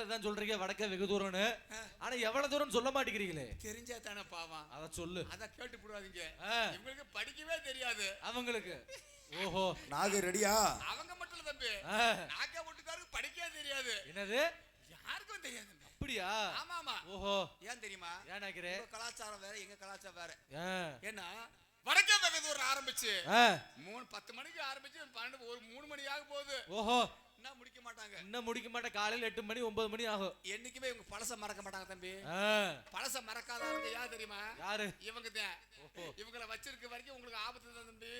வாயில தான் சொல்றீங்க வடக்க வெகு தூரம்னு. ஆனா எவ்வளவு தூரம் சொல்ல மாட்டேங்கிறீங்களே? தெரிஞ்சா தானே பாவம். அத சொல்லு. அத கேட்டு போடாதீங்க ஆ, இவங்களுக்கு படிக்கவே தெரியாது. அவங்களுக்கு. ஓஹோ. நாகு ரெடியா? அவங்க மட்டும் தம்பி. நாக்கா வீட்டுக்காருக்கு படிக்கவே தெரியாது. என்னது? யாருக்கும் தெரியாது. அப்படியா? ஆமா ஆமா ஓஹோ. ஏன் தெரியுமா? ஏன் உங்க கலாச்சாரம் வேற எங்க கலாச்சாரம் வேற. ஏன்னா வடக்கே வெகு தூரம் ஆரம்பிச்சு. மூணு பத்து மணிக்கு ஆரம்பிச்சு பன்னெண்டு ஒரு மூணு மணி ஆக போகுது. ஓஹோ. என்ன முடிக்க மாட்டாங்க. இன்னும் முடிக்க மாட்டேன். காலையில எட்டு மணி ஒன்பது மணி ஆகும். என்னைக்குமே இவங்க பழச மறக்க மாட்டாங்க தம்பி. பழச மறக்காதவங்க யார் தெரியுமா? யாரு? இவங்க தான். இவங்கள வச்சிருக்க வரைக்கும் உங்களுக்கு ஆபத்து தான் தம்பி.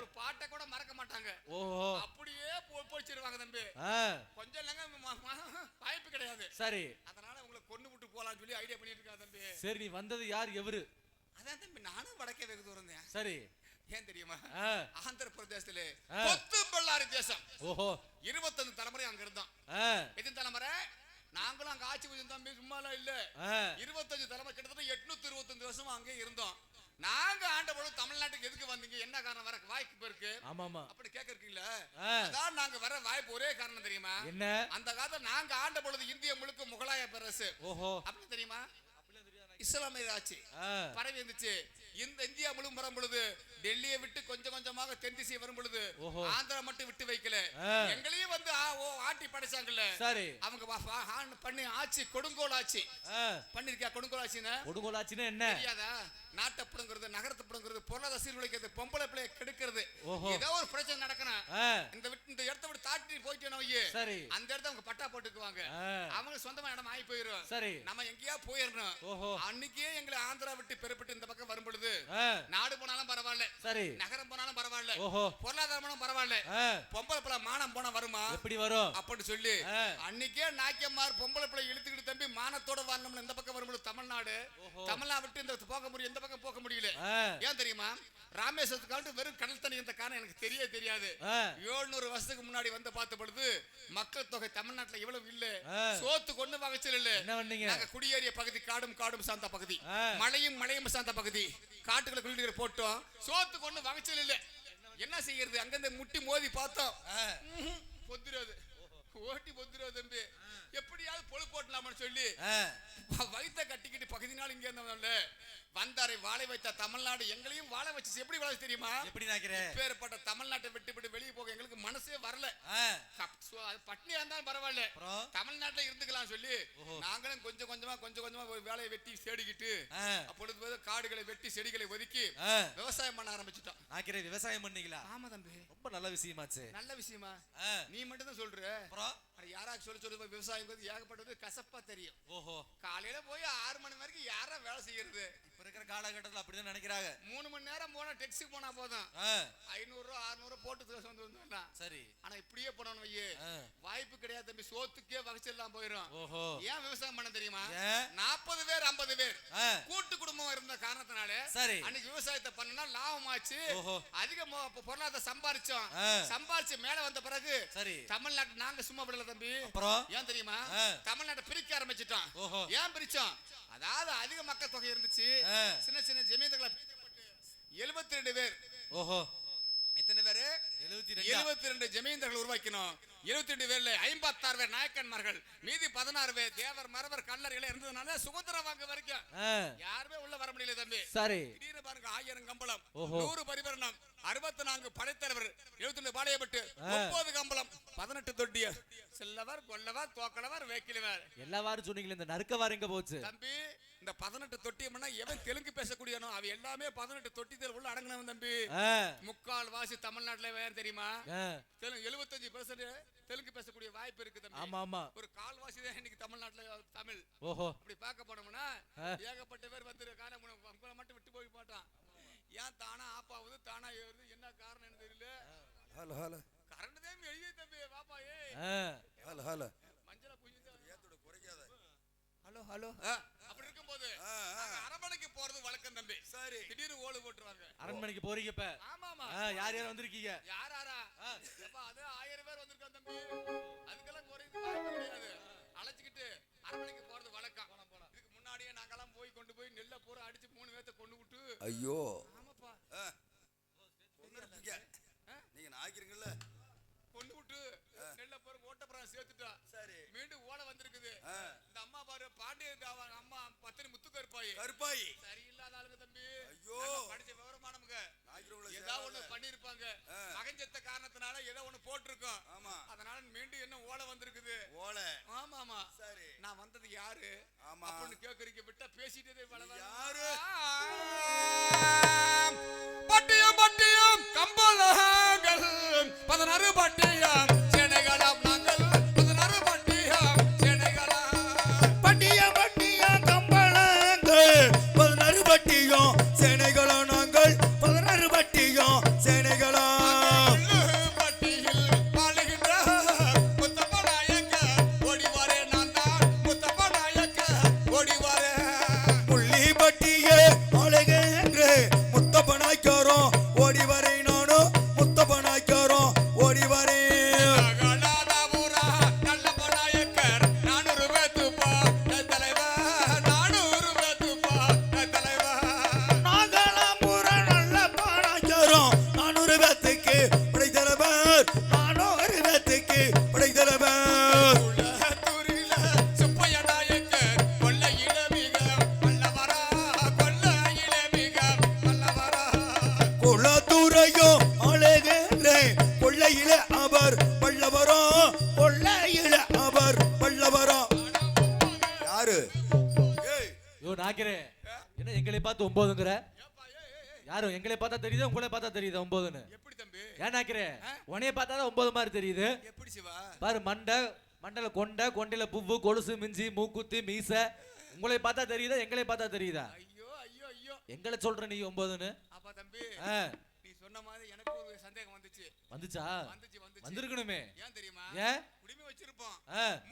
ஒரு பாட்டை கூட மறக்க மாட்டாங்க. ஓஹோ. அப்படியே போச்சிருவாங்க தம்பி. கொஞ்சம் இல்லைங்க வாய்ப்பு கிடையாது. சரி. அதனால உங்களை கொண்டு விட்டு போலாம்னு சொல்லி ஐடியா பண்ணிட்டு இருக்கா தம்பி. சரி நீ வந்தது யார்? எவரு? அதான் தம்பி நானும் வடக்கே வெகு தூரம் சரி. ஏன் தெரியுமா? ஆந்திர பிரதேசத்துல. கொத்து பல்லாரி தேசம். ஓஹோ. இருபத்தஞ்சு தலைமுறை அங்க இருந்தோம் ஆ, எத்தனை தலைமுறை? நாங்களும் அங்க ஆட்சி புரிஞ்சோம் தம்பி சும்மாலாம் இல்ல. இருபத்தஞ்சு தலைமுறை கிட்டத்தட்ட எட்நூத்தி இருபத்தஞ்சு வருஷமா அங்கே இருந்தோம். நாங்க ஆண்ட பொழுது தமிழ்நாட்டுக்கு எதுக்கு வந்தீங்க? என்ன காரணம்? வர வாய்ப்பு இருக்கு. ஆமா ஆமா அப்படி கேக்குறீங்களா ஆ, அதான் நாங்க வர வாய்ப்பு ஒரே காரணம் தெரியுமா? என்ன? அந்த காலத்துல நாங்க ஆண்ட பொழுது இந்திய முழுக்க முகலாய பேரரசு. ஓஹோ. அப்படி தெரியுமா? இஸ்லாமிய ஆட்சி பரவி இருந்துச்சு. இந்த இந்தியா முழு வரும் பொழுது டெல்லியை விட்டு கொஞ்சம் கொஞ்சமாக தென் திசை வரும் பொழுது. ஆந்திரா மட்டும் விட்டு வைக்கல. எங்களையும் வந்து ஆட்டி படைச்சாங்கல்ல. சரி. அவங்க பண்ணி ஆட்சி கொடுங்கோல் ஆட்சி. ஆ, பண்ணிருக்கியா கொடுங்கோல் ஆட்சின்னு? கொடுங்கோலாச்சின்னா என்ன? தெரியாதா? நாட்டை பிடுங்கிறது நகரத்தை பிடுங்கிறது பொருளாதார சீர்குலைக்கிறது பொம்பளை பிள்ளைய கெடுக்கிறது. ஏதோ ஒரு பிரச்சனை நடக்கணும் ஆ, இந்த விட்டு இந்த இடத்த விட்டு தாட்டி போயிட்டேனோ சரி. அந்த இடத்த அவங்க பட்டா போட்டுக்குவாங்க. அவங்க சொந்தமா இடம் ஆகி போயிரும். சரி. நம்ம எங்கேயா போயிடணும் ஓஹோ. அன்னைக்கே எங்களை ஆந்திரா விட்டு பெறப்பட்டு இந்த பக்கம் வரும் பொழுது நாடு போனாலும் பரவாயில்ல. சரி. நகரம் போனாலும் பரவாயில்ல. ஓஹோ. பொருளாதாரமும் பரவாயில்ல. பொம்பளை பிள்ளை மானம் போனா வருமா? எப்படி வரும்? அப்படின்னு சொல்லி. அன்னைக்கே நாக்கியம்மார் பொம்பளை பிள்ளை இழுத்துக்கிட்டு தம்பி மானத்தோட வரணும்னு இந்த பக்கம் வரும்போது தமிழ்நாடு. தமிழ்நாடு விட்டு இந்த போக முடியும் இந்த பக்கம் போக முடியல. ஏன் தெரியுமா? ராமேஸ்வரத்துக்கு காலத்து வெறும் கடல் தண்ணி இருந்த காரணம் எனக்கு தெரிய தெரியாது. ஏழுநூறு வருஷத்துக்கு முன்னாடி வந்து பார்த்த பொழுது மக்கள் தொகை தமிழ்நாட்டுல இவ்வளவு இல்ல. சோத்து கொண்டு வகைச்சல் இல்ல. நாங்க குடியேறிய பகுதி காடும் காடும் சார்ந்த பகுதி. மலையும் மலையும் சார்ந்த பகுதி. காட்டுக்குள்ள குளிர் போட்டோம். சோத்து கொண்டு வகைச்சல் இல்ல. என்ன செய்யறது? அங்கிருந்து முட்டி மோதி பார்த்தோம். பொத்துறாது ஓட்டி பொத்துறாது தம்பி. எப்படியாவது பொழு போட்டலாம்னு சொல்லி வயித்த கட்டிக்கிட்டு பகுதி நாள் இங்க இருந்தவன்ல வந்தாரை வாழை வைத்த தமிழ்நாடு எங்களையும் வாழ வச்சு எப்படி வாழ தெரியுமா? எப்படி பேர்பட்ட தமிழ்நாட்டை விட்டு விட்டு வெளியே போக எங்களுக்கு மனசே வரல. பட்னியா இருந்தாலும் பரவாயில்ல. தமிழ்நாட்டுல இருந்துக்கலாம் சொல்லி. நாங்களும் கொஞ்சம் கொஞ்சமா கொஞ்சம் கொஞ்சமா வேலையை வெட்டி தேடிக்கிட்டு ஆ, அப்பொழுது வந்து காடுகளை வெட்டி செடிகளை ஒதுக்கி விவசாயம் பண்ண ஆரம்பிச்சிட்டோம். நாக்கிற விவசாயம் பண்ணீங்களா? ஆமா தம்பி. ரொம்ப நல்ல விஷயமாச்சு. நல்ல விஷயமா? நீ மட்டும் தான் சொல்ற யாராச்சும் சொல்லி சொல்லி விவசாயம் ஏகப்பட்டது கசப்பா தெரியும். ஓஹோ. காலையில போய் ஆறு மணி வரைக்கும் யாரா வேலை செய்யறது? இப்ப இருக்கிற காலகட்டத்துல அப்படிதான் நினைக்கிறாங்க. மூணு மணி நேரம் போனா டெக்ஸிக்கு போனா போதும். ஐநூறு ரூபா அறுநூறு போட்டு வந்து வந்துடலாம் சரி. ஆனா இப்படியே போனோம் ஆ, வாய்ப்பு கிடையாது தம்பி சோத்துக்கே வகைச்செல்லாம் போயிடும் ஓஹோ. ஏன் விவசாயம் பண்ண தெரியுமா? நாற்பது பேர் ஐம்பது பேர். கூட்டு குடும்பம் இருந்த காரணத்தினால சரி. அன்னைக்கு விவசாயத்தை பண்ணா லாபமாச்சு. ஓஹோ. அதிக மொ- பொ- பொருளாதாரம் சம்பாரிச்சோம். சம்பாரிச்சு மேல வந்த பிறகு சரி. தமிழ்நாட்டு நாங்க சும்மா விடல தம்பி. ஏன் தெரியுமா. தமிழ்நாட்டை பிரிக்க ஆரம்பிச்சிட்டோம். ஏன் பிரிச்சோம்? அதாவது அதிக மக்கள் தொகை இருந்துச்சு. சின்ன சின்ன ஜமீன்களை எழுபத்தி ரெண்டு பேர். ஓஹோ. எத்தனை பேரு? எழுபத்தி ரெண்டு? ஜமீன்தார்கள் உருவாக்கினோம். எழுபத்தி ரெண்டு பேர்ல ஐம்பத்தாறு பேர் நாயக்கன்மார்கள் மீதி பதினாறு பேர் தேவர் மரவர் கல்லர்கள் இருந்ததுனால சுதந்திரம் வாங்க வரைக்கும். யாருமே உள்ள வர முடியல தம்பி. சரி. திடீர்னு பாருங்க ஆயிரம் கம்பளம். நூறு பரிபரணம். அறுபத்தி நான்கு படைத்தலைவர். எழுபத்தி ரெண்டு பாளையப்பட்டு. முப்பது கம்பளம். பதினெட்டு தொட்டிய. செல்லவர் கொல்லவர் தோக்கலவர் வேக்கிலவர். எல்லா வாரம் சொன்னீங்களே இந்த நறுக்க வாரம் எங்க போச்சு? தம்பி இந்த பதினெட்டு தொட்டியம்னா எவன் தெலுங்கு பேசக்கூடியனோ அவ எல்லாமே பதினெட்டு தொட்டிகள் உள்ள அடங்கினவன் தம்பி. முக்கால் வாசி தமிழ்நாட்டுல வேற தெரியுமா? தெலுங்கு எழுபத்தஞ்சு பெர்சன்ட் தெலுங்கு பேசக்கூடிய வாய்ப்பு இருக்கு தம்பி. ஆமா ஆமா. ஒரு கால்வாசி தான் இன்னைக்கு தமிழ்நாட்டுல தமிழ். ஓஹோ. அப்படி பார்க்க போனோம்னா. ஏகப்பட்ட பேர் வந்து காரணம் உங்களை மட்டும் விட்டு போய் மாட்டான் ஏன் தானா ஆப் ஆகுது தானா ஏறுது என்ன காரணம் என்ன தெரியல. Hello hello. கரண்ட் தான் எழுதி தம்பி பாப்பா ஏ ஹலோ ஹலோ. மஞ்சள குஞ்சு ஹலோ ஹலோ. நாங்க அரண்மனைக்கு போறது வழக்கம் தம்பி. சரி. திடீர்னு ஓடு போட்டுருவாங்க. அரண்மனைக்கு போறீங்க இப்ப? ஆமா ஆமா ஆ, யார் யார் வந்திருக்கீங்க? யார் யாரா எப்பா அது ஆயிரம் பேர் வந்திருக்கான் தம்பி. அதுக்கெல்லாம் குறையுது வாய்ப்பு கிடையாது. அழைச்சிக்கிட்டு அரண்மனைக்கு போறது வழக்கம். இதுக்கு முன்னாடியே நாங்கெல்லாம் போய் கொண்டு போய் நெல்லை பூரா அடிச்சு மூணு பேர்த்த கொண்டு விட்டு ஐயோ. ஆமாப்பா. நீங்க நாய்க்கிறீங்கல்ல சேர்த்துட்டான் சரி. மீண்டும் ஓலை வந்திருக்குது. இந்த அம்மா பாரு பாண்டிய அம்மா பத்தினி முத்து கருப்பாயி. கருப்பாயி சரியில்லாத ஆளுங்க தம்பி. ஐயோ. படிச்ச விவரமானவங்க. ஏதாவது ஒண்ணு பண்ணிருப்பாங்க. மகஞ்சத்த காரணத்தினால ஏதோ ஒண்ணு போட்டிருக்கோம். ஆமா. அதனால மீண்டும் என்ன ஓலை வந்திருக்குது? ஓலை ஆமா ஆமா சரி. நான் வந்தது யாரு? ஆமா. அப்படின்னு கேக்குறீங்க விட்டா பேசிட்டதே வளவ யாரு? பட்டியம் பட்டியம் கம்பளங்கள். பதினாறு பட்டியம். தெரியுது? உங்களை பார்த்தா தெரியுது ஒன்பதுன்னு எப்படி தம்பி? ஏன் நாக்கிறே உன்னைய பார்த்தா தான் ஒன்பது மாதிரி தெரியுது. எப்படி சிவா? பாரு மண்டை மண்டல கொண்டை கொண்டையில புவ்வு கொலுசு மிஞ்சி மூக்குத்தி மீசை. உங்களை பார்த்தா தெரியுதா? எங்களை பார்த்தா தெரியுதா? ஐயோ ஐயோ ஐயோ. எங்களை சொல்ற நீ ஒன்பதுன்னு அப்பா தம்பி நீ சொன்ன மாதிரி எனக்கு ஒரு சந்தேகம் வந்துச்சு. வந்துச்சா? வந்துச்சு வந்துச்சு. வந்திருக்கணுமே. ஏன் தெரியுமா? ஏன் குடிமை வச்சிருப்போம்.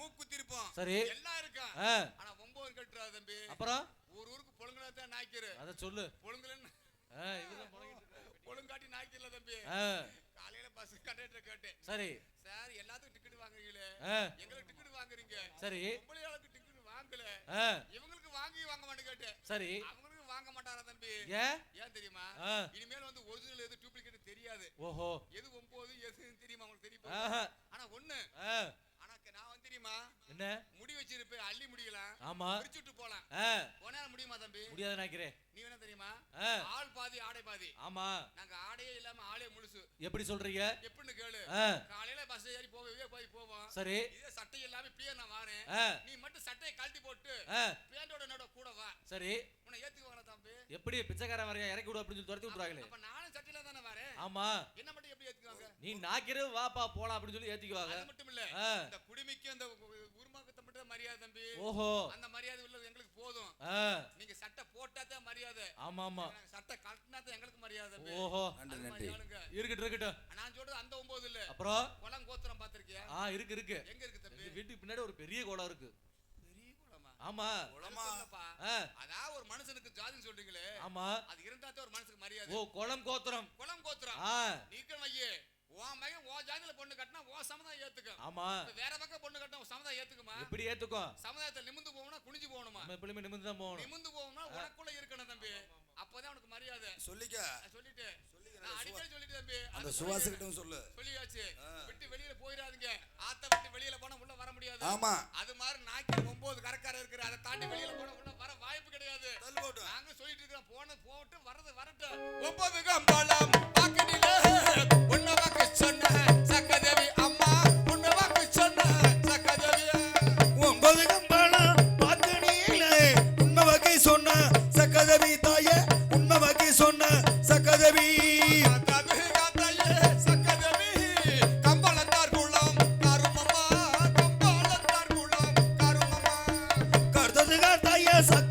மூக்குத்தி இருப்போம். சரி. எல்லாம் இருக்கும் ஆனா ஒன்பது கட்டுறாது தம்பி. அப்புறம்? ஒரு ஊருக்கு பொழுங்குனா தான் நாய்க்கிரு அத சொல்லு. பொழுங்குலன்னு இருக்காரு. பொழுங்காட்டி நாய்க்கில்ல தம்பி. காலையில பஸ் கண்டக்டர் கேட்டேன். சரி. சார் எல்லாத்துக்கும் டிக்கெட் வாங்குறீங்களே? எங்களுக்கு டிக்கெட் வாங்குறீங்க. சரி. பொம்பளையாளுக்கு டிக்கெட் வாங்கல. இவங்களுக்கு வாங்கி வாங்க மாட்டேன் கேட்டேன். சரி. அவங்களுக்கு வாங்க மாட்டாரா தம்பி? ஏன் ஏன் தெரியுமா? இனிமேல் வந்து ஒரிஜினல் எது டூப்ளிகேட் தெரியாது. ஓஹோ. எது ஒன்பது எது தெரியுமா உங்களுக்கு தெரியும்? ஆனா ஒண்ணு. தெரியுமா? என்ன? முடி வச்சிருப்பேன் அள்ளி முடியலாம். ஆமா. பிரிச்சுட்டு போலாம். போனா முடியுமா தம்பி? முடியாது நினைக்கிறேன். நீ வேணா தெரியுமா? ஆள் பாதி ஆடை பாதி. ஆமா. நாங்க ஆடையே இல்லாம ஆளே முழுசு. எப்படி சொல்றீங்க? எப்படின்னு கேளு. காலையில பஸ் ஏறி போவே போய் போவோம். சரி. இதே சட்டை இல்லாம இப்படியே நான் வாரேன். நீ மட்டும் சட்டையை கழட்டி போட்டு பேண்டோட நட கூட வா. சரி. உன்னை தம்பி? எப்படி பிச்சைக்காரன் வரையா இறக்கி விடு அப்படின்னு சொல்லி துரத்தி விட்டுறாங்களே அப்ப நானும் சட்டையில தானே வரேன். ஆமா. என்ன மட்டும் எப்படி ஏத்துக்குவாங்க? நீ நாக்கிரு வாப்பா போலாம் அப்படின்னு சொல்லி ஏத்திக்குவாங்க. அது மட்டும் இல்ல. இந்த குடிமைக்கு அந்த உருமாக்கத்தை மட்டும் தான் மரியாதை தம்பி. ஓஹோ. அந்த மரியாதை உள்ளது எங்களுக்கு போதும். நீங்க சட்டை போட்டா தான் மரியாதை. ஆமா ஆமா. சட்டை கழட்டினா தான் எங்களுக்கு மரியாதை ஓஹோ. நன்றி. இருக்கட்டும் இருக்கட்டும். நான் சொல்றது அந்த ஒன்பது இல்ல அப்புறம்? குளம் கோத்திரம் பாத்திருக்கியா ஆ இருக்கு இருக்கு. எங்க இருக்கு தம்பி? வீட்டுக்கு பின்னாடி ஒரு பெரிய குளம் இருக்கு. ஆமா. அதான் ஒரு மனுஷனுக்கு ஜாதின்னு சொல்றீங்களே. ஆமா. அது இருந்தா ஒரு மனுஷனுக்கு மரியாதை. ஓ குளம் கோத்திரம். குளம் கோத்திரம். நீக்கணும் ஐயே உன் மகன் உன் ஜாதியில பொண்ணு கட்டினா உன் சமுதாயம் ஏத்துக்கும். ஆமா. வேற பக்கம் பொண்ணு கட்டினா சமுதாயம் ஏத்துக்குமா? எப்படி ஏத்துக்கும்? சமுதாயத்துல நிமிந்து போகணும்னா குனிஞ்சு போகணுமா? நம்ம எப்பவுமே நிமிர்ந்து தான் போகணும். நிமிந்து போகணும்னா உனக்குள்ள இருக்கணும் தம்பி. அப்பதான் உனக்கு மரியாதை. சொல்லிக்க. சொல்லிட்டு அந்த அது சுவாசிக்கிட்டும் சொல்லு. சொல்லியாச்சு. விட்டு வெளியில போயிடாதீங்க. ஆத்த விட்டு வெளியில போனா உள்ள வர முடியாது. ஆமா. அது மாதிரி நாய்க்கு ஒன்பது கரக்கார இருக்கிற அதை தாண்டி வெளியில போனா உள்ள வர வாய்ப்பு கிடையாது. நாங்க சொல்லிட்டு இருக்கிறோம். போன போட்டு வரது வரட்டும். ஒன்பது கம்பளம் பாக்கடியில உன்ன வாக்கு சொன்ன சக்கதேவி அம்மா. உன்ன வாக்கு சொன்ன சக்கதேவி ஒன்பது கம்பளம் பாக்கணியிலே உண்மை வகை சொன்ன சக்கதவி Yes, I-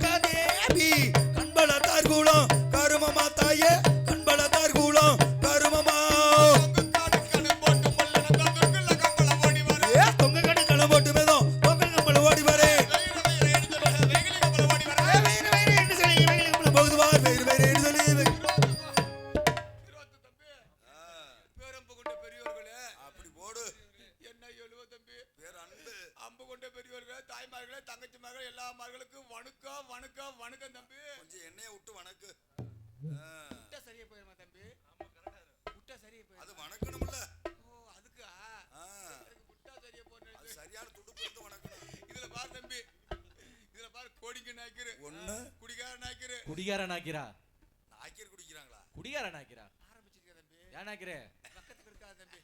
இருக்காது தம்பி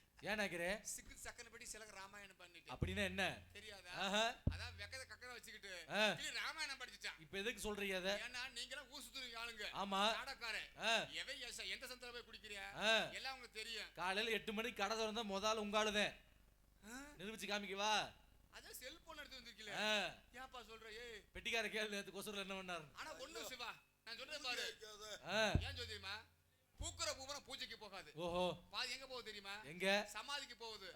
சிக்கு ராமாயணம் பண்ணிட்டு அப்படின்னா என்ன? தெரியாதா அதான் வெக்கத வச்சுக்கிட்டு ராமாயணம் படிச்சுட்டான் இப்ப எதுக்கு சொல்றீங்க அத? ஏன்னா நீங்களாம் ஊசு துருங்க ஆளுங்க ஆமா. எச- எந்த சந்தில போய் குடிக்கிறியா. எல்லாம் உங்களுக்கு தெரியும் காலையில எட்டு மணிக்கு கடை திறந்தா முதல்ல உங்காளுதேன் ஆ? நிரூபிச்சு காமிக்கவா? அதான் செல்போன் எடுத்து வந்திருக்கீல ஆ, ஏன்ப்பா சொல்ற ஏய் பெட்டிக்கார கேள்வி நேத்து கொசுரில் என்ன பண்ணாரு? ஆனா ஒண்ணு சிவா நான் சொல்றேன் பாரு. ஏன் தெரியுமா பூக்குற பூவரம் பூஜைக்கு போகாது. ஓஹோ. பாதி எங்க போகுது தெரியுமா? எங்க? சமாதிக்கு போகுது.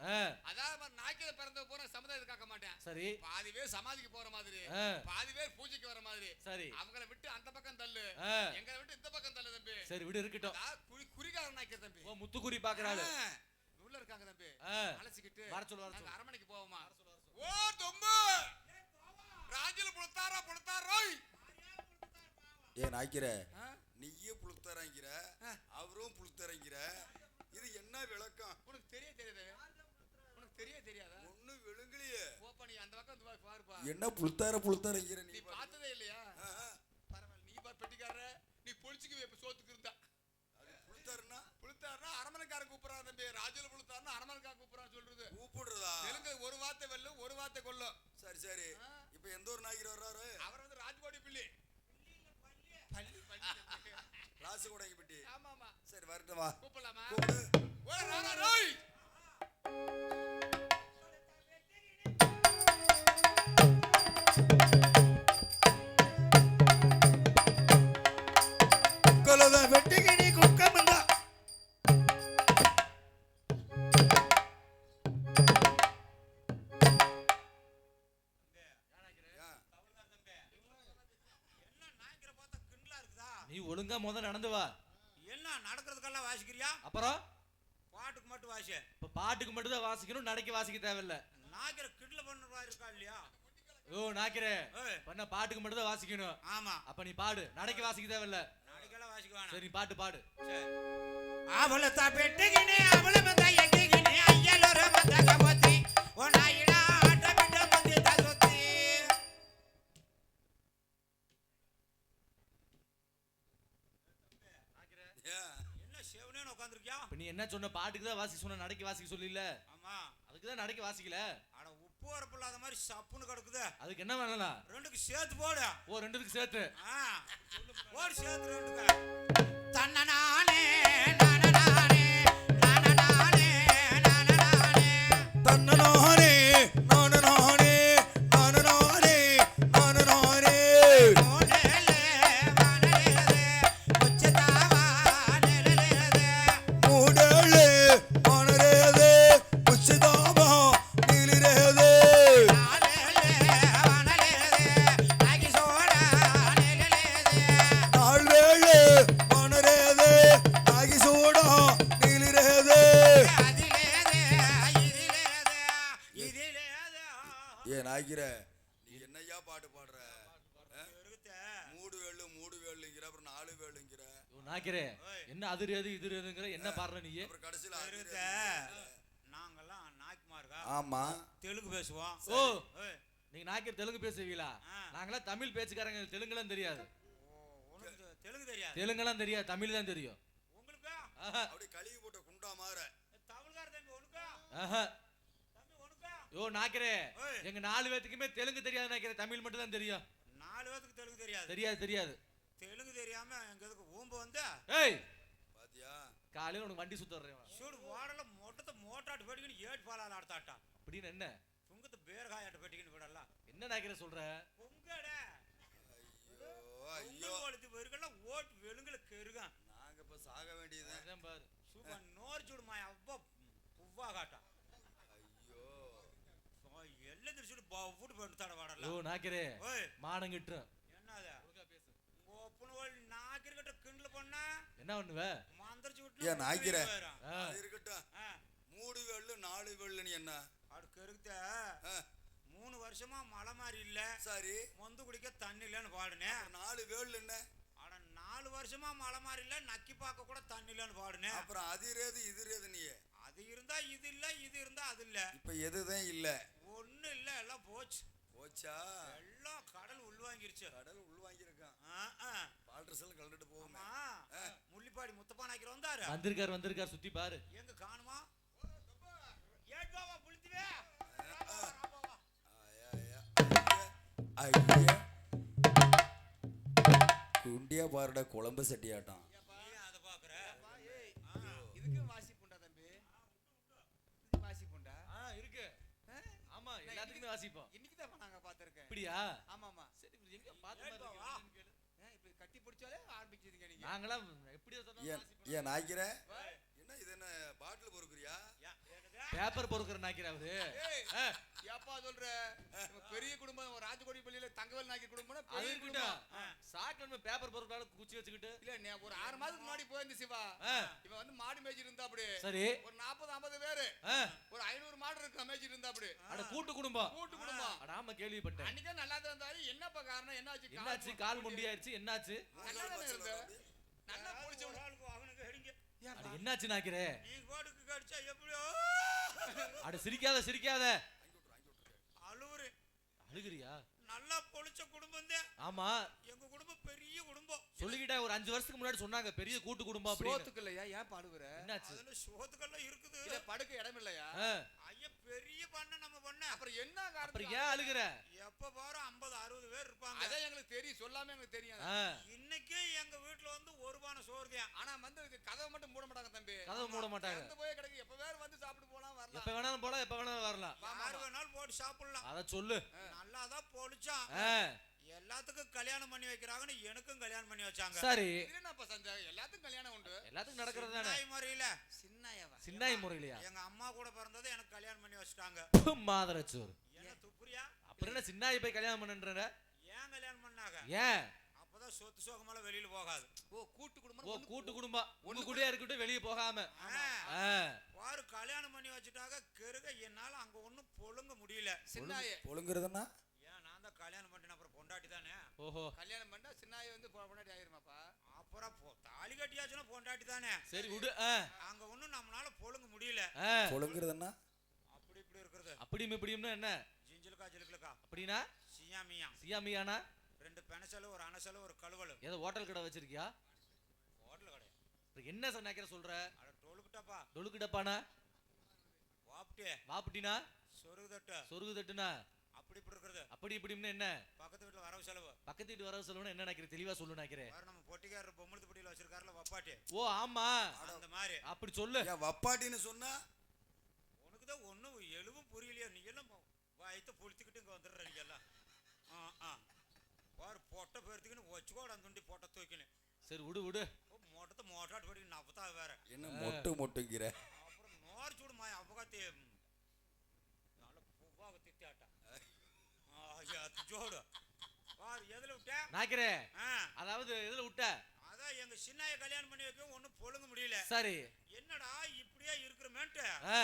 அதாவது நாய்க்கில பிறந்த போற சமுதாயத்தை காக்க மாட்டேன். சரி. பாதி பேர் சமாதிக்கு போற மாதிரி. பாதி பேர் பூஜைக்கு வர மாதிரி. சரி. அவங்கள விட்டு அந்த பக்கம் தள்ளு. எங்களை விட்டு இந்த பக்கம் தள்ளு தம்பி. சரி விடு இருக்கட்டும். அதான் குறி குறிகாரன் நாய்க்கிற தம்பி. ஓ முத்துக்குறி பாக்குறாள் ஆ, உள்ள இருக்காங்க தம்பி. அழைச்சிக்கிட்டு வர சொல்லு வர சொல்லு. அரமனைக்கு போவோமா? ஓ தொம்பு. ராஜில புளுத்தாரா புளுத்தாரோய் ஏ நாய்க்கிற ஆ? நீயே புளுத்தரங்கிற அவரும் புளுத்தரங்கிற இது என்ன விளக்கம்? உனக்கு தெரிய தெரியாது? உனக்கு தெரிய தெரியாதா? ஒண்ணும் விழுங்கலையே. போப்பா நீ அந்த பக்கம் பாரு, பாருப்பா. என்ன புளுத்தார புளுத்தரங்கிற நீ. பார்த்ததே இல்லையா. பரவாயில்ல நீ பார் பெட்டிக்காரர. நீ பொழிச்சுக்கு இப்ப சோத்துக்கு இருந்தா. அது புளுத்தாருன்னா புளுத்தாருன்னா அரமனைக்காரன் கூப்பிடுறான் தம்பி. ராஜுல புளுத்தாருன்னா அரமனைக்காரன் கூப்பிடுறான் சொல்றது. கூப்பிடுறதா? தெலுங்கு ஒரு வார்த்தை வெல்லும் ஒரு வார்த்தை கொல்லும். சரி சரி. இப்ப எந்த ஒரு நாய்க்கிற வர்றாரு? அவர் வந்து ராஜ்கோடி பிள்ளை. பள்ளி பள்ளி. ராசு ஆமா ஆமா சரி வரட்டும் கூப்பிடலாமா? கூப்பிடு. ஓ ராரா ரோய்! நடந்து வா என்ன நடக்கிறதுக்கெல்லாம் வாசிக்கிறியா? அப்புறம்? பாட்டுக்கு மட்டும் வாசி இப்ப பாட்டுக்கு மட்டும் தான் வாசிக்கணும் நடைக்கு வாசிக்க தேவையில்ல. நாய்க்கிற கிண்டல பண்ணுறா இருக்கா இல்லையா? ஓ நாக்கிறே ஏய், பண்ண பாட்டுக்கு மட்டும் தான் வாசிக்கணும். ஆமா. அப்ப நீ பாடு நடைக்கு வாசிக்க தேவையில்ல. நாளைக்கெல்லாம் வாசிக்க வேணாம் சரி பாட்டு பாடு. சரி. அவளத்த பெட்டுகினே அவள மத எட்டிகினே ஐயலோர மத கபத்தி ஓ நாயிடா உட்காந்துருக்கியா இப்ப நீ என்ன சொன்ன பாட்டுக்கு தான் வாசிக்க சொன்ன நடைக்கு வாசிக்க சொல்லல ஆமா. அதுக்கு தான் நடைக்கு வாசிக்கல. அட உப்பு வரப்பு இல்லாத மாதிரி சப்புன்னு கிடக்குது. அதுக்கு என்ன வேணலாம் ரெண்டுக்கு சேர்த்து போடு. ஓ ரெண்டுத்துக்கு சேர்த்து. ஆ போடு சேர்த்து ரெண்டுக்கு. தன்னனானே நானனானே நானனானே. தன்னனானே. நீ என்னய்யா பாட்டு பாடுற? மூடு வேளுங்கிற அப்புறம் நாலு வேளுங்கிற ஓ, நாக்கிறே. என்ன அதிர் எது இது எதுங்கிற என்ன பாடுற நீ? அப்புறம் கடைசியில. நாங்கெல்லாம் நாய்க்குமாருக்கா? ஆமா. தெலுங்கு பேசுவோம். ஓ. நீங்க நாக்கிற தெலுங்கு பேசுவீங்களா. நாங்களாம் தமிழ் பேச்சுக்காரங்க தெலுங்குலாம் தெரியாது. தெலுங்கு தெரியாது? தெலுங்குலாம் தெரியாது தமிழ் தான் தெரியும். உங்களுக்கு? அப்படியே கழுவி போட்ட குண்டா மாற. தமிழ்கார. தம்பி உனக்கா? யோ நாக்கிறே ஓய். எங்க நாலு பேத்துக்குமே தெலுங்கு தெரியாது நாக்கிறேன் தமிழ் மட்டும் தான் தெரியும். நாலு பேத்துக்கு தெலுங்கு தெரியாது. தெரியாது தெரியாது. தெலுங்கு தெரியாம எங்க எதுக்கு ஊம்பு வந்து? ஏய். பாத்தியா? காலையில உனக்கு வண்டி சுத்துறேன் சூடு ஓடல மொட்டத்தை மோட்டாட்டு பெட்டிக்கின்னு ஏட் பாலால் ஆடுத்தாட்டா அப்படின்னு என்ன? துங்கத்தை பேர்காயாட்ட பெட்டிக்கின்னு விடலாம் என்ன நாக்கிற சொல்ற? பொங்கடே. ஐயோ ஐயோ. வெறுக்கெல்லாம் ஓட்டு வெளுங்கல கெருகான். நாங்க இப்ப சாக வேண்டியதுதான் அதான் பாரு. சூப்பா நோர் சூடு மாய அவ்வா புவ்வா காட்டா ஐயோ பவுட்டு போட்டு தட யோ வாடலாம் நாக்கிறே ஓய். மானம் கிட்டுரும் என்னது? என்ன பண்ணுவ? மந்திரிச்சு விட்டு ஏன் நாய்க்கிற? இருக்கட்டும். மூடு வேளு நாலு வேளுன்னு என்ன? அடுக்கு இருக்குத ஆ, மூணு வருஷமா மழை மாதிரி இல்ல. சரி. மொந்து குடிக்க தண்ணி இல்லைன்னு பாடுனேன் நாலு வேளு என்ன? ஆனா நாலு வருஷமா மழை மாதிரி இல்ல நக்கி பார்க்க கூட தண்ணி இல்லைன்னு பாடுனேன் அப்புறம் அது ரேது இது ரேது நீ? அது இருந்தா இது இல்ல இது இருந்தா அது இல்ல. இப்ப எதுதான் இல்ல? ஒண்ணு இல்ல எல்லாம் போச்சு. போச்சா? எல்லாம் கடல் உள்வாங்கிருச்சு. கடல் உள்வாங்கியிருக்கான். ஆ, ஆ. ஆல்ட்ரஸ் எல்லாம் கலந்துட்டு ஆமா. முள்ளிப்பாடி முத்தப்பா நாய்க்கிற வந்தாரு. வந்திருக்காரு வந்திருக்காரு சுத்தி பாரு. எங்க காணுமா? ஏட்பாவா புளித்துவே. குண்டியா பாருடா குழம்பு சட்டியாட்டம் ஏன் அதை பாக்குற இதுக்கு வாசி புண்டா தம்பி இதுக்கு வாசி புண்டா ஆ இருக்கு ஆமா எல்லாத்துக்குமே வாசிப்போம் இன்னைக்கு தான் நாங்க பாத்திருக்கேன் இப்படியா ஆமாமா சரி எங்க. ஏன் இப்படி கட்டி பிடிச்சாலே ஆரம்பிச்சதுங்க நீங்க. நாங்களாம் சொன்னாலும் ஏன் வாசிப்போம். ஏன் நாய்க்கிற என்ன இது என்ன பாட்டில் பொறுக்குறியா பேப்பர் பொறுக்கிற நாய்க்கிற அவரு ஏய், ஆ, ஏப்பா சொல்ற? பெரிய குடும்பம் ஒரு ராஜகோடி பள்ளியில தங்கவேல் நாய்க்கு குடும்பம்னா அது பெரிய குடும்பம். சாக்கு நம்ம பேப்பர் பொறுக்கிறால குச்சி வச்சுக்கிட்டு. இல்ல நீ ஒரு ஆறு மாதத்துக்கு முன்னாடி போயிருந்த சிவா. ஆ. இவன் வந்து மாடு மேய்ச்சி இருந்தா அப்படி சரி. ஒரு நாற்பது ஐம்பது பேரு. ஒரு ஐநூறு மாடு இருக்கு மேய்ச்சி இருந்தா அப்படி அட கூட்டு குடும்பம். கூட்டு குடும்பம். அட ஆமா கேள்விப்பட்டேன். அன்னைக்கே நல்லா தான் இருந்தாரு. என்னப்பா காரணம்? என்னாச்சு? என்னாச்சு? கால் முண்டியாயிருச்சு. என்னாச்சு? நல்லா இருந்த நல்லா அட என்னாச்சு நாய்க்கிறே? நீ கோடுக்கு கடிச்சா எப்படியோ? அட சிரிக்காத சிரிக்காத. அழுவுரு அழுகுறியா? நல்லா பொழிச்ச குடும்பம் தான். ஆமா. எங்க குடும்பம் பெரிய குடும்பம். சொல்லிக்கிட்டேன் ஒரு அஞ்சு வருஷத்துக்கு முன்னாடி சொன்னாங்க பெரிய கூட்டு குடும்பம் அப்படின்னு. சோத்துக்கு இல்லையா? ஏன் பாடுகிற? என்னாச்சு? அதுல சோத்துக்கெல்லாம் இருக்குது. இல்ல படுக்க இடம் இல்லையா? ஐயா பெரிய பண்ண நம்ம பண்ண. அப்புறம் என்ன காரணம்? ஏன் அழுகுற? எப்ப பாரு ஐம்பது அறுபது பேர் இருப்பாங்க. அதான் எங்களுக்கு தெரியும் சொல்லாம எங்களுக்கு தெரியும் இன்னைக்கே எங்க வீட்டுல வந்து ஒரு பானை சோறு தான். ஆனா வந்து கதவை மட்டும் மூட மாட்டாங்க தம்பி. கதவு மூட மாட்டாங்க. திறந்து போய் கிடக்கு. எப்ப வேற வந்து சாப்பிட்டு போலாம் வரலாம். எப்ப வேணாலும் போலாம் எப்ப வேணாலும் வரலாம். யாரு வேணாலும் போட்டு சாப்பிடலாம். அத சொல்லு. நல்லா தான் பொழிச்சான் எல்லாத்துக்கும் கல்யாணம் பண்ணி வைக்கிறாங்கன்னு எனக்கும் கல்யாணம் பண்ணி வச்சாங்க. சரி. என்னப்பா சந்தேகம்? எல்லாத்துக்கும் கல்யாணம் உண்டு. எல்லாத்துக்கும் நடக்கிறது தானே? நாய் முறையில. சின்னையவா? சின்னாய் முறையிலையா? எங்க அம்மா கூட பிறந்தது எனக்கு கல்யாணம் பண்ணி வச்சுட்டாங்க. மாதரச்சோறு. என்ன துப்புரியா அப்புறம் என்ன சின்னாய் போய் கல்யாணம் பண்ணுன்ற ஏன் கல்யாணம் பண்ணாங்க? ஏன்? அப்பதான் சொத்து சோகமெல்லாம் வெளியில போகாது. ஓ கூட்டு குடும்பம் ஓ ஒண்ணு- கூட்டு குடும்பம். கூடயே இருக்கட்டும் வெளியே போகாம. பாரு கல்யாணம் பண்ணி வச்சுட்டாங்க கெருக என்னால அங்க ஒண்ணும் பொழுங்க முடியல. சின்னாய. பொழுங்குறதுன்னா ஏன் நான் தான் கல்யாணம் பண்ணிட்டேன் அப்புறம் பொண்டாட்டி தானே ஓஹோ. கல்யாணம் பண்ணா சின்னாய வந்து பொண்டாட்டி ஆயிருமாப்பா? அப்புறம் பொ- தாலி கட்டியாச்சுன்னா பொண்டாட்டி தானே சரி விடு அங்க ஒண்ணும் நம்மளால பொழுங்க முடியல. பொழுங்குறதுன்னா? அப்படி இப்படி இருக்கிறது. அப்படியும் இப்படியும்னா என்ன? ஜிஞ்சிலுக்கா ஜிலுக்கா அப்படின்னா? சியா மியா சியாமியானா? ரெண்டு பெனசலு ஒரு அனசலு ஒரு கழுவலு ஏதோ ஹோட்டல் கடை வச்சிருக்கியா? ஹோட்டல் கடை. என்ன சார் நினைக்கிற சொல்ற? அட டோலுக்கிட்டப்பா டொலுக்கு டப்பானா வாப்டே வாப்புட்டினா? சொருகு தட்டு சொருகு தட்டுனா அப்படி இப்படி இருக்கிறது. அப்படி இப்படின்னு என்ன? பக்கத்து வீட்டுல வரவு செலவு. பக்கத்து வீட்டு வர சொல்லணும் என்ன நினைக்கிற தெளிவா சொல்லு நினைக்கிறேன். வேற நம்ம பொட்டிக்காரர் பொம்மலத்து பொட்டியில வச்சிருக்காருல வப்பாட்டி. ஓ ஆமா. அந்த மாதிரி. அப்படி சொல்லு. வப்பாட்டின்னு சொன்னா? உனக்கு தான் ஒன்றும் எழுவும் புரியலையா? நீ எல்லாம் வயத்தை புளித்துக்கிட்டு இங்கே வந்துடுற நீங்க எல்லாம்? ஆ ஆ. பாரு பொட்டை பேர்த்துக்குன்னு வச்சுக்கோட துண்டி பொட்டை தூக்கினு சரி விடு விடு. ஓ மொட்டத்தை மோட்டாட்டு படி நப்பத்தா வேற. என்ன மொட்டு மொட்டுங்கிற? அப்புறம் நோர் சூடு மாய அவகாத்தி நல்ல பூவாக தித்தியாட்டா ஐயா ஜோடு பாரு எதில் விட்ட? நாக்கிறே ஆ. அதாவது இதுல விட்ட? அதான் எங்க சின்னாய கல்யாணம் பண்ணி வைக்க ஒன்றும் பொழுங்க முடியல. சரி. என்னடா இப்படியே இருக்கிறமேன்ட்டு? ஆ,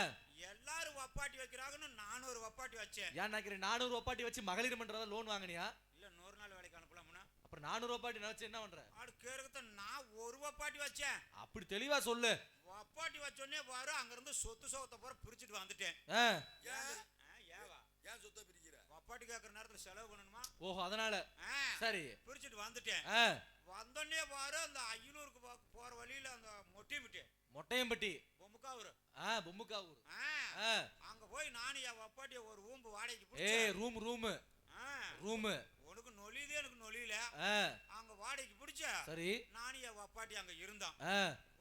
எல்லாரும் வப்பாட்டி வைக்கிறாங்கன்னு நானும் ஒரு வப்பாட்டி வச்சேன். ஏன் நினைக்கிறேன் நானூறு ஒப்பாட்டி வச்சு மகளிர் மன்றத லோன் வாங்கினியா? இல்ல நூறு நாள் வேலைக்கு அனுப்பலாம்னா அப்புறம் நானூறு ஒப்பாட்டி நினைச்சு என்ன பண்ற? ஆடு கேருக்கத்த நான் ஒரு வப்பாட்டி வச்சேன். அப்படி தெளிவா சொல்லு. வப்பாட்டி வச்சோடனே பாரு அங்கிருந்து சொத்து சோகத்தை பூரா பிரிச்சுட்டு வந்துட்டேன். ஏன்? ஆ, ஏவா ஏன் சொத்தை பிரிக்கிற வப்பாட்டி கேட்குற நேரத்துல செலவு பண்ணணுமா? ஓஹோ அதனால. சரி. பிரிச்சுட்டு வந்துட்டேன். வந்தோடனே பாரு அந்த ஐயனூருக்கு போற வழியில அந்த மொட்டி விட்டு மொட்டையம்பட்டி. பொம்முக்காவூர். ஆ பொம்முக்காவூர். ஆ, ஆ, அங்க போய் நானும் என் வப்பாட்டிய ஒரு ஊம்பு வாடகைக்கு பிடிச்சேன். Room room. ரூம். நொலியுதே எனக்கு நொலியில அங்க வாடகைக்கு பிடிச்ச சரி. நானும் என் வப்பாட்டி அங்க இருந்தான்.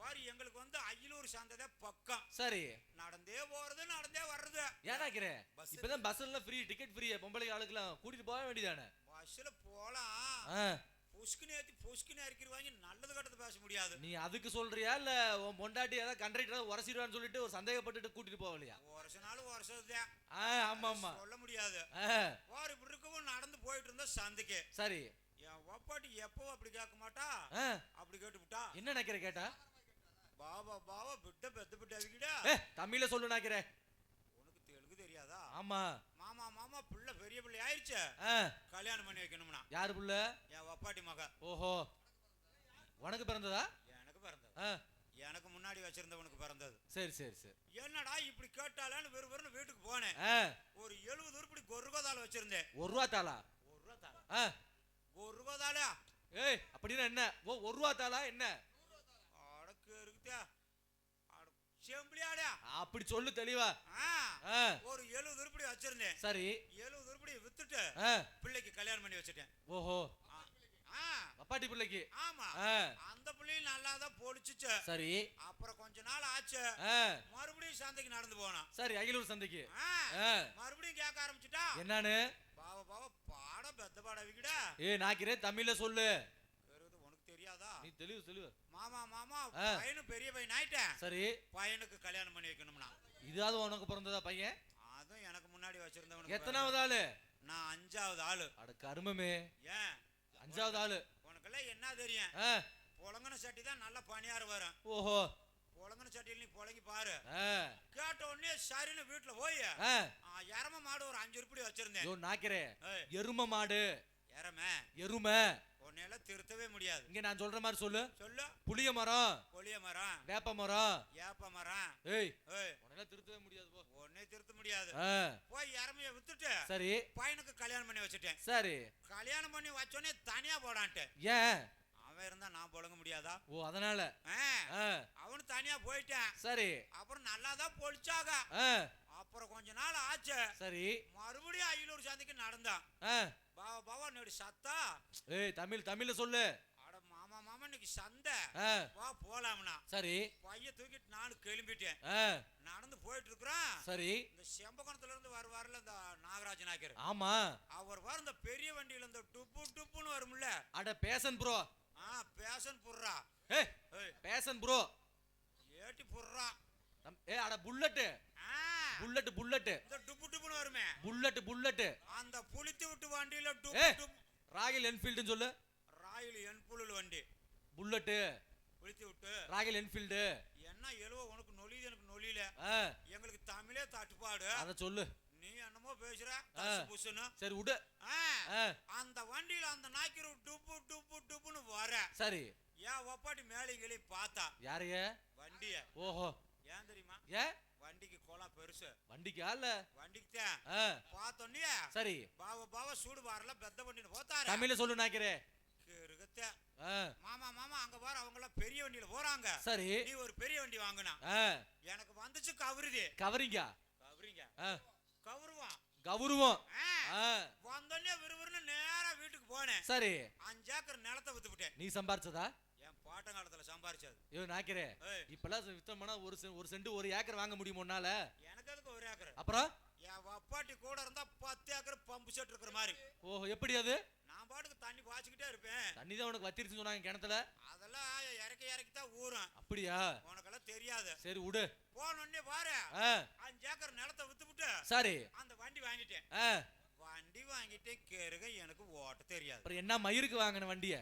வாரி எங்களுக்கு வந்து அய்யலூர் சார்ந்ததே பக்கம். சரி. நடந்தே போறது நடந்தே வர்றது. ஏன் நினைக்கிறேன் இப்பதான் பஸ்ல ஃப்ரீ டிக்கெட் ஃப்ரீ பொம்பளை ஆளுக்கெல்லாம் கூட்டிட்டு போக வேண்டியதானே பஸ்ல போலாம். ஆ, புஷ்குன்னு ஏத்தி புஷ்குன்னு இறக்கிடுவாங்க நல்லது கட்டது பேச முடியாது. நீ அதுக்கு சொல்றியா? இல்ல உன் பொண்டாட்டி ஏதாவது கண்டக்டர் உரசிடுவான்னு சொல்லிட்டு ஒரு சந்தேகப்பட்டுட்டு கூட்டிட்டு போகலையா? வருஷத்துதான் ஆ ஆமா ஆமா. சொல்ல முடியாது. வாரி இப்படி இருக்கவும் நடந்து போயிட்டு இருந்த சந்தைக்கு. சரி. என் வப்பாட்டி எப்பவும் அப்படி கேட்க மாட்டா. அப்படி கேட்டு விட்டா. என்ன நினைக்கிற கேட்டா? பாபா பாபா பிட்ட பெத்த பிட்ட அவிக்கிடா ஏ தமிழ்ல சொல்லு நினைக்கிறேன். ஆமா. மாமா மாமா பிள்ளை பெரிய பிள்ளை. ஆயிடுச்சு ஆ, கல்யாணம் பண்ணி வைக்கணும்னா. யாரு புள்ள? என் வப்பாட்டி மக. ஓஹோ. உனக்கு பிறந்ததா? எனக்கு பிறந்தது. எனக்கு முன்னாடி வச்சிருந்தவனுக்கு பிறந்தது. சரி சரி சரி. என்னடா இப்படி கேட்டாலான்னு வெறு வெறுன்னு வீட்டுக்கு போனேன். ஒரு எழுபது உருப்படி கொர்ருகோதால வச்சிருந்தேன். ஒரு ரூபா தாளா ஒரு ரூபா தாளா ஆ, கொர்ருகோதாலா ஏய் அப்படின்னா என்ன? ஓ ஒரு ரூபா தாளா என்ன? அடக்கு இருக்குதா செம்பிளியாடா அப்படி சொல்லு தெளிவா. ஒரு எழுபது உருப்படி வச்சிருந்தேன். சரி. எழுபது உருப்படி வித்துட்டு பிள்ளைக்கு கல்யாணம் பண்ணி வச்சுட்டேன். ஓஹோ. அப்பாட்டி பிள்ளைக்கு. ஆமா. அந்த பிள்ளையும் நல்லா தான் பொழிச்சுச்சு சரி. அப்புறம் கொஞ்ச நாள் ஆச்சு. மறுபடியும் சந்தைக்கு நடந்து போனான் சரி அகிலூர் சந்தைக்கு. மறுபடியும் கேட்க ஆரம்பிச்சுட்டா. என்னான்னு பாவ பாவ பாடம் பெத்த பாடம் விக்கடா. ஏய் நாக்கிறே தமிழ்ல சொல்லு பெருது உனக்கு தெரியாதா நீ தெளிவு தெளிவு. மாமா மாமா. பையனும் பெரிய பையன் ஆயிட்டேன் சரி. பையனுக்கு கல்யாணம் பண்ணி வைக்கணும்னா. இதாவது உனக்கு பிறந்ததா பையன்? அதுவும் எனக்கு முன்னாடி வச்சிருந்தவனுக்கு எத்தனாவது ஆளு? நான் அஞ்சாவது ஆளு. அட கருமமே. ஏன்? அஞ்சாவது ஆளு. உனக்கெல்லாம் என்ன தெரியும்? புலங்கன சட்டி தான் நல்ல பணியாறு வரும். ஓஹோ. புலங்கன சட்டியில் நீ புலங்கி பாரு. கேட்ட உடனே சரின்னு வீட்டுல போய் ஆ, எரம மாடு ஒரு அஞ்சு உருப்படி வச்சிருந்தேன். யோ நாக்கிறே ஏய், எரும மாடு. எரமே. எருமை. உன்னையெல்லாம் திருத்தவே முடியாது. இங்க நான் சொல்ற மாதிரி சொல்லு. சொல்லு. புளிய மரம். கொளிய மரம். வேப்ப மரம். ஏப்ப மரம். ஏய் ஏய். உன்னால திருத்தவே முடியாது போ. ஒன்னே திருத்த முடியாது. போய் இறமைய வித்துட்டு சரி. பையனுக்கு கல்யாணம் பண்ணி வச்சுட்டேன். சரி. கல்யாணம் பண்ணி வச்சோடனே தனியா போடான்ட்டு. ஏன்? அவன் இருந்தா நான் புழங்க முடியாதா? ஓ அதனால. அவனு தனியா போயிட்டான். சரி. அப்புறம் நல்லா தான் பொழிச்சாக அப்புறம் கொஞ்ச நாள் ஆச்சு. சரி. மறுபடியும் அயிலூர் சந்தைக்கு நடந்தான். பாவா பாவா நேடு சத்தா? ஏய் தமிழ் தமிழ்ல சொல்லு. அட மாமா மாமா இன்னைக்கு சந்தை. வா போலாம்னா. சரி. பைய தூக்கிட்டு நானும் கிளம்பிட்டேன். நடந்து போயிட்டு இருக்கிறான் சரி. இந்த செம்பகணத்துல இருந்து வருவார்ல இந்த நாகராஜன் நாயக்கர். ஆமா. அவர் வர இந்த பெரிய வண்டியில இந்த டுப்பு டுப்புன்னு வரும்ல. அட பேசன் ப்ரோ ஆ பேஷன் புர்றா. ஏய். பேசன் ப்ரோ ஏட்டி புர்றா. ஏ அட புல்லட்டு. ஆ. Bullet bullet. இந்த டுப்பு டுப்புன்னு வருமே புல்லட்டு புல்லட்டு அந்த புளித்து விட்டு வண்டியில ராயல் என்ஃபீல்டுன்னு சொல்லு. ராயல் என்புழல் வண்டி. புல்லட்டு புளித்து விட்டு. ராயல் என்ஃபீல்டு என்ன எழுவ உனக்கு நொலியுது எனக்கு நொலியில எங்களுக்கு தமிழே தட்டுப்பாடு. அத சொல்லு. நீ என்னமோ பேசுற? தசு புசுன்னு. சரி விடு அந்த வண்டியில அந்த நாய்க்கிற டுப்பு டுப்பு டுப்புன்னு வர. சரி. ஏன் ஒப்பாட்டி மேலே கிளி பார்த்தா. யாரைய வண்டிய. ஓஹோ. ஏன் தெரியுமா? ஏ? வண்டிக்கு குளம் பெருசு. வண்டிக்கா இல்ல? வண்டிக்கு தான் பார்த்தோன்னே சரி. பாவ பாவ சூடு பாரல பெத்த வண்டின்னு போத்தாரு. தமிழ்ல சொல்லு நாக்கிறே கிருகத்த மாமா மாமா அங்க பாரு அவங்க எல்லாம் பெரிய வண்டியில போறாங்க. சரி. நீ ஒரு பெரிய வண்டி வாங்கினா. எனக்கு வந்துச்சு கவருது. கவரிங்கா? கவரிங்க. கவருவான் கௌரவம் வந்தோடனே விறுவிறுன்னு நேரா வீட்டுக்கு போனேன். சரி. அஞ்சு ஏக்கர் நிலத்தை வித்து விட்டேன் நீ சம்பாரிச்சதா? என் பாட்டங்காலத்துல சம்பாரிச்சது ஐயோ நாக்கிறே இப்பெல்லாம் வித்தம் பண்ணா ஒரு ஒரு சென்ட் ஒரு ஏக்கர் வாங்க முடியும் உன்னால? எனக்கு அதுக்கு ஒரு ஏக்கர்? அப்புறம்? என் அப்பாட்டி கூட இருந்தா பத்து ஏக்கர் பம்பு செட் இருக்கிற மாதிரி. ஓஹோ எப்படி அது? நான் பாட்டுக்கு தண்ணி பாய்ச்சிக்கிட்டே இருப்பேன். தண்ணி தான் உனக்கு வத்திருச்சுன்னு சொன்னாங்க கிணத்துல. அதெல்லாம் இறக்கி இறக்கி தான் ஊறும் அப்படியா? உனக்கெல்லாம் தெரியாது. சரி விடு. போனோடனே பாரு. அஞ்சு ஏக்கர் நிலத்தை வித்து விட்டு சரி. அந்த வண்டி வாங்கிட்டேன். வண்டி வாங்கிட்டே கேருக எனக்கு ஓட்ட தெரியாது. அப்புறம் என்ன மயிருக்கு வாங்கின வண்டிய?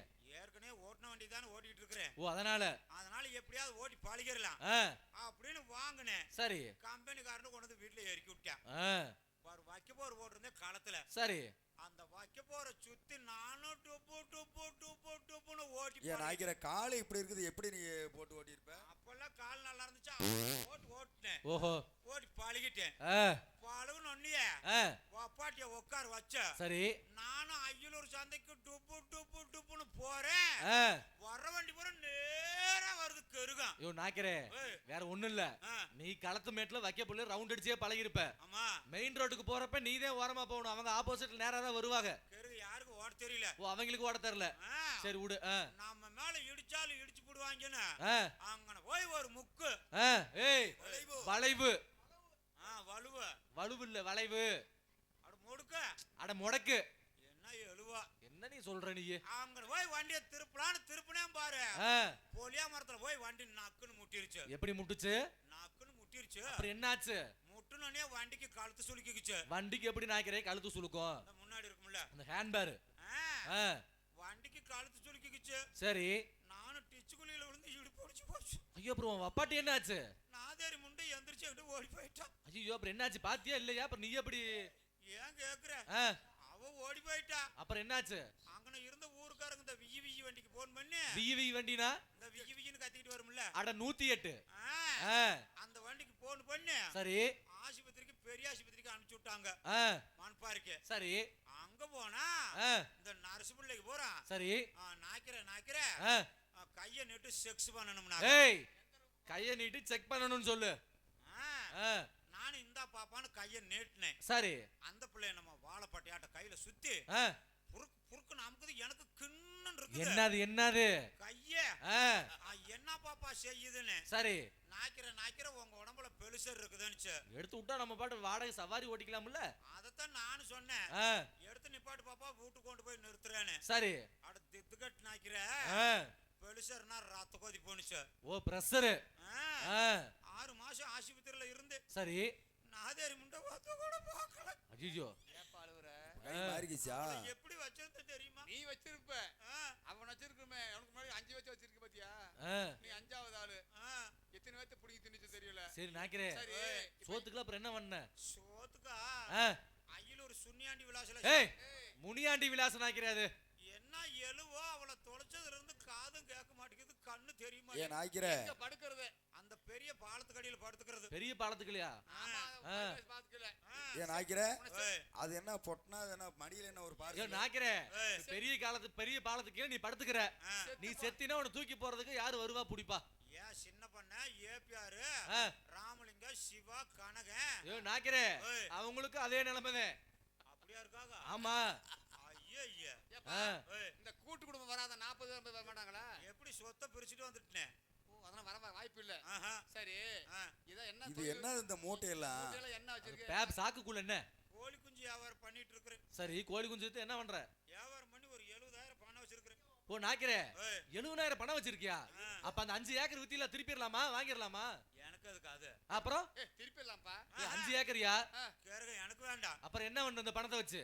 ஓட்டின வண்டி தானே ஓட்டிட்டு இருக்கிறேன் ஓ அதனால? அதனால எப்படியாவது ஓட்டி பழகிடலாம் அப்படின்னு வாங்கினேன். சரி. கம்பெனிக்காரனு கொண்டு வந்து வீட்டுல இறக்கி விட்டேன். பாரு வைக்க போர் போட்டிருந்தேன் களத்துல. சரி. அந்த வைக்க போற சுத்தி நானும் டுப்பு டுப்பு டுப்பு டுப்புன்னு ஓட்டி ஏன் நாய்க்கிற காலை இப்படி இருக்குது எப்படி நீ போட்டு ஓட்டியிருப்ப? அப்பெல்லாம் கால் நல்லா இருந்துச்சா ஓட்டு ஓட்டுனேன். ஓஹோ. ஓட்டி பழகிட்டேன். ஆ. பழகுன ஒன்னியே அப்பாட்டிய உட்கார வச்ச. சரி. நானும் அய்யலூர் சந்தைக்கு டுப்பு டுப்பு டுப்புன்னு போறேன். வர வண்டி பூரா நேரா வருது கருகம். ஐயோ நாக்கிறே வேற ஒண்ணும் இல்ல. நீ களத்து மேட்ல வைக்க புள்ள ரவுண்ட் அடிச்சே பழகிருப்ப. ஆமா. மெயின் ரோட்டுக்கு போறப்ப நீ தான் ஓரமா போகணும். அவங்க ஆப்போசிட்ல நேரா தான் வருவாங்க. கருகு யாருக்கும் ஓட தெரியல. ஓ அவங்களுக்கு ஓட தெரியல. சரி விடு. நம்ம மேல இடிச்சாலும் இடிச்சு போடுவாங்கன்னு. அங்கன போய் ஒரு முக்கு. ஏய். வளைவு. வளைவு. வலுவ. வலுவு இல்ல வளைவு. முடுக்க அட முடக்கு. என்ன எழுவா? என்ன நீ சொல்ற நீ? அங்கன போய் வண்டியை திருப்பலான்னு திருப்பினே பாரு. பொலியா மரத்துல போய் வண்டி நக்குன்னு முட்டிருச்சு. எப்படி முட்டுச்சு? நக்குன்னு முட்டிருச்சு. அப்புறம் என்னாச்சு? முட்டுனோடனே வண்டிக்கு கழுத்து சுலுக்கிக்குச்சு. வண்டிக்கு எப்படி நாய்க்கிறே? கழுத்து சுலுக்கும். இந்த முன்னாடி இருக்கும்ல. அந்த ஹேண்ட்பேர் ஆ, ஆ. வண்டிக்கு கழுத்து சுலுக்கிக்குச்சு. சரி. நானும் டிச்சு குழியில விழுந்து இடுப்பு ஒடிச்சு போச்சு. ஐயோ அப்புறம் உன் அப்பாட்டி என்னாச்சு? நாதேரி முண்டை எந்திரிச்சு ஓடி போயிட்டான் ஐயோ அப்புறம் என்னாச்சு? பாத்தியா இல்லையா? அப்புறம் நீ எப்படி ஏன் கேக்குற? அவ ஓடி போயிட்டா. அப்புறம் என்னாச்சு? அங்கன இருந்த ஊருக்காரங்க இந்த வியி வியி வண்டிக்கு போன் பண்ணி. வியி வியி வண்டினா? இந்த வியி வியின்னு கத்திக்கிட்டு வரும்ல. அட நூத்தி எட்டு. அந்த வண்டிக்கு போன் பண்ணி. சரி. ஆஸ்பத்திரிக்கு பெரிய ஆஸ்பத்திரிக்கு அனுப்பிச்சு விட்டாங்க. மண்பாருக்கு சரி. அங்க போனா இந்த நரசு பிள்ளைக்கு போறான் சரி. ஆ, நாய்க்கிற நாய்க்கிற. கையை நீட்டு செக்ஸ் பண்ணணும்னா கைய நீட்டி செக் பண்ணணும்னு சொல்லு. நானும் இந்தா பாப்பான்னு கையை நீட்டினேன். சரி. அந்த பிள்ளைய நம்ம வாழைப்பட்டையாட்ட கையில சுத்தி புருக்கு புருக்கு நமக்குது எனக்கு கிண்ணன் இருக்குது. என்னது என்னது? கையே. என்ன பாப்பா செய்யுதுன்னு. சரி. நாய்க்கிற நாய்க்கிற உங்க உடம்புல பெருசர் இருக்குதுன்னு எடுத்து விட்டா நம்ம பாட்டு வாடகை சவாரி ஓட்டிக்கலாம்ல? அதைத்தான் நானும் சொன்னேன். எடுத்து நிப்பாட்டு பாப்பா வீட்டுக்கு கொண்டு போய் நிறுத்துறேன்னு. சரி. அட தித்துக்கட்டு நாய்க்கிற. ஆ, பெருசர்னா ரத்த கொதி போனுச்சு ஓ பிரஷரு. ஆறு மாசம் ஆஸ்பத்திரியில இருந்து சரி. நாதேரி முண்டை பார்த்து கூட பார்க்கல. மாறிக்கிச்சா? அவளை எப்படி வச்சிருந்த தெரியுமா? நீ வச்சிருப்ப. அவன் வச்சிருக்குமே அவனுக்கு முன்னாடி அஞ்சு வச்சு வச்சிருக்க பாத்தியா? நீ அஞ்சாவது ஆளு. எத்தனை பேர்த்த பிடிங்கி திணிச்சு தெரியல. சரி நாக்கிறே சரி. சோத்துக்குலாம் அப்புறம் என்ன பண்ண? சோத்துக்கா? ஒரு சுண்ணியாண்டி விலாசில ஏய் முனியாண்டி விலாசம் நாக்கிறாது என்ன எழுவோ அவளை தொலைச்சதுல இருந்து காதும் கேட்க மாட்டேங்குது கண்ணு தெரிய ஏ மாட்டேங்குது. நாய்க்கிற இங்க படுக்கிறது? அந்த பெரிய பாலத்துக்கு அடியில படுத்துக்கிறது. பெரிய பாலத்துக்குலையா ஆமா ஆ. பாத்துக்கல. ஆ, ஏ நாய்க்கிற அது என்ன பொட்டினா அது என்ன மடியில என்ன ஒரு நாக்கிறே ஏய், பெரிய காலத்து பெரிய பாலத்துக்கு நீ படுத்துக்கிற. நீ செத்தினா உன்னை தூக்கி போறதுக்கு யாரு வருவா? புடிப்பா. ஏன் சின்ன பண்ண ஏபிஆர். ராமலிங்க சிவா கனகன் ஐயோ நாக்கிறே ஏய். அவங்களுக்கு அதே நிலைமைதான் அப்படியா இருக்காங்க? ஆமா. ஐயா இந்த கூட்டு குடும்பம் வராத நாற்பது பேர் வர மாட்டாங்களா? எப்படி சொத்தை பிரிச்சுட்டு வந்துட்டேன்? அதெல்லாம் வர வாய்ப்பு இல்ல. சரி. என்ன இது? என்ன இந்த மூட்டையெல்லாம் மூட்டையில என்ன வச்சிருக்கு? பேப் சாக்குக்குள்ள என்ன? கோழி குஞ்சு வியாபாரம் பண்ணிட்டு இருக்கிறேன் சரி கோழி குஞ்சு என்ன பண்ற? வியாபாரம் பண்ணி ஒரு எழுபதாயிரம் பணம் வச்சிருக்கிறேன். ஓ நாக்கிறே எழுபதாயிரம் பணம் வச்சிருக்கியா. அப்ப அந்த அஞ்சு ஏக்கர் வித்தில திருப்பிடலாமா வாங்கிடலாமா? எனக்கு அதுக்கு அது அப்புறம்? ஏ திருப்பி இல்லாம்ப்பா ஏய், அஞ்சு ஏக்கரியா? எனக்கு வேண்டாம். அப்புறம் என்ன பண்ற இந்த பணத்தை வச்சு?